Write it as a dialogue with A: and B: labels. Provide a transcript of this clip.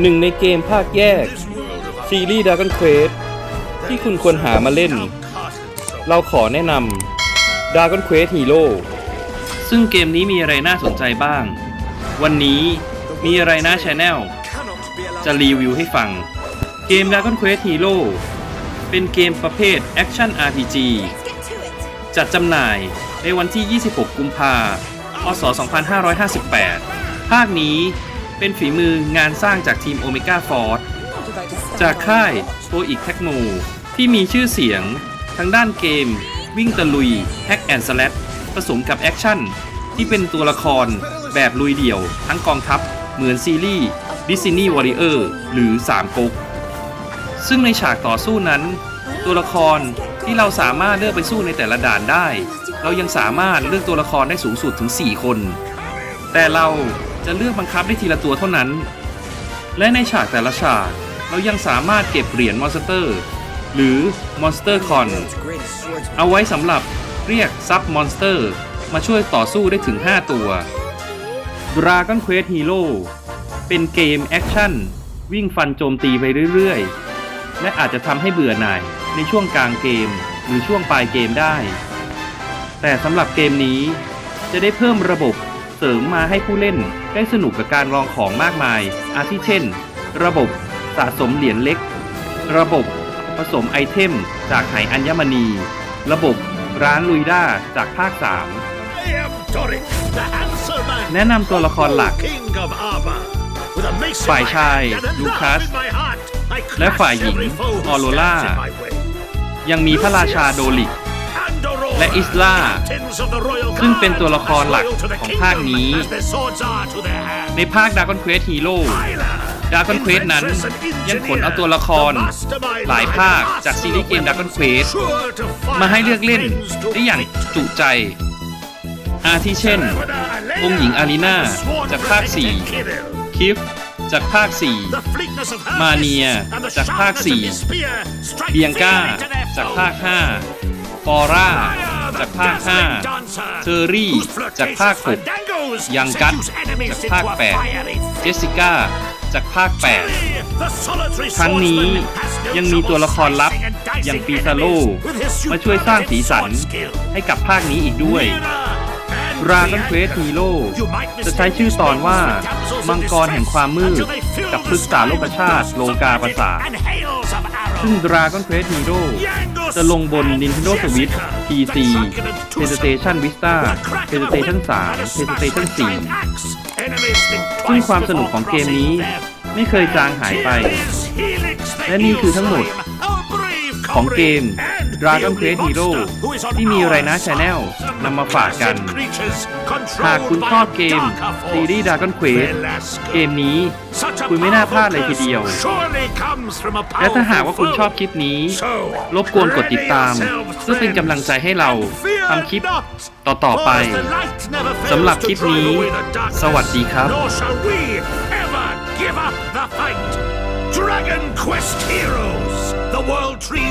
A: หนึ่งในเกมภาคแยก ซีรีส์ Dragon Quest ที่คุณควรหามาเล่น เราขอแนะนำ Dragon Quest Hero ซึ่งเกมนี้มีอะไรน่าสนใจบ้าง วันนี้มีอะไรน่าชแนลจะรีวิวให้ฟัง เกม Dragon Quest Hero เป็นเกมประเภท Action RPG จัดจำหน่ายในวันที่ 26 กุมภาพศ 2558 ภาคนี้ เป็นฝีมืองานสร้างจากทีม Omega Force จากค่ายโ o อีกเทคโนที่มีชื่อเสียงทั้งด้านเกม วิ่งตะลุยแฮกแอนด์สแลผสมกับแอคชั่น ที่เป็นตัวละครแบบลุยเดี่ยวทั้งกองทัพ เหมือนซีรีส์ Disney Warrior หรือ3ก๊กซึ่งในฉากต่อสู้นั้น ตัวละครที่เราสามารถเลือกไปสู้ในแต่ละด่านได้ เรายังสามารถเลือกตัวละครได้สูงสุดถึง 4 คน แต่เรา จะเลือกบังคับได้ทีละตัวเท่านั้น และในฉากแต่ละฉาก เรายังสามารถเก็บเหรียญมอนสเตอร์ หรือมอนสเตอร์คอนเอาไว้สำหรับเรียกซับมอนสเตอร์ มาช่วยต่อสู้ได้ถึง 5 ตัว Dragon Quest Hero เป็นเกมแอคชั่น วิ่งฟันโจมตีไปเรื่อยๆ และอาจจะทำให้เบื่อหน่ายในช่วงกลางเกมหรือช่วงปลายเกมได้ แต่สำหรับเกมนี้จะได้เพิ่มระบบเสริมมาให้ผู้เล่นได้สนุกกับการลองของมากมาย อาทิเช่น ระบบสะสมเหรียญเล็ก ระบบผสมไอเทม จากไหอัญมณี ระบบร้านลุยด้าจากภาค 3 แนะนำตัวละครหลัก ฝ่ายชายลูคัส และฝ่ายหญิงออโรล่า ยังมีพระราชาโดลิก และอิสลาซึ่งเป็นตัวละครหลักของภาคนี้
B: ในภาคดา
A: ร์กอนเควสฮี
B: โร่
A: ดาร์กอน
B: เควสนั้น
A: ยังขนเอาตัวละคร หลายภาคจากซีรีส์เกม
B: ดา
A: ร์
B: กอนเควส
A: มาให้เลือกเล่นได้อย่างจุใจ อาทิเช่น องค์หญิงอารีนาจากภาค 4 คิฟจากภาค
B: 4
A: มาเนียจากภาค 4 เบียงก้าจากภาค 5 ฟอร่า จากภาค 5 เทอร์รี่จากภาค 6 ยังกัตจากภาค 8 เจสสิก้าจากภาค8ครั้งนี้ยังมีตัวละครลับอย่างปีซาโลมาช่วยสร้างสีสันให้กับภาคนี้อีกด้วย Dragon Quest Hero จะใช้ชื่อตอนว่า มังกรแห่งความมืด กับพฤกษาโลกชาติ โลกาประสาทซึ่ง Dragon Quest Hero จะลงบน Nintendo Switch PC PlayStation Vita PlayStation 3 PlayStation 4 ซึ่งความสนุกของเกมนี้ไม่เคยจางหายไป และนี่คือทั้งหมดของเกม Dragon Quest Hero ที่มีไรนะ Channel นำมาฝากกัน หากคุณชอบเกมซีรีส์ Dragon Quest เกมนี้คุณไม่น่าพลาดเลยทีเดียว และถ้าหากว่าคุณชอบคลิปนี้รบกวนกดติดตาม เพื่อเป็นกำลังใจให้เราทำคลิปต่อ ๆ ไปสำหรับคลิปนี้ สวัสดีครับ
B: Dragon Quest Heroes, the world trees.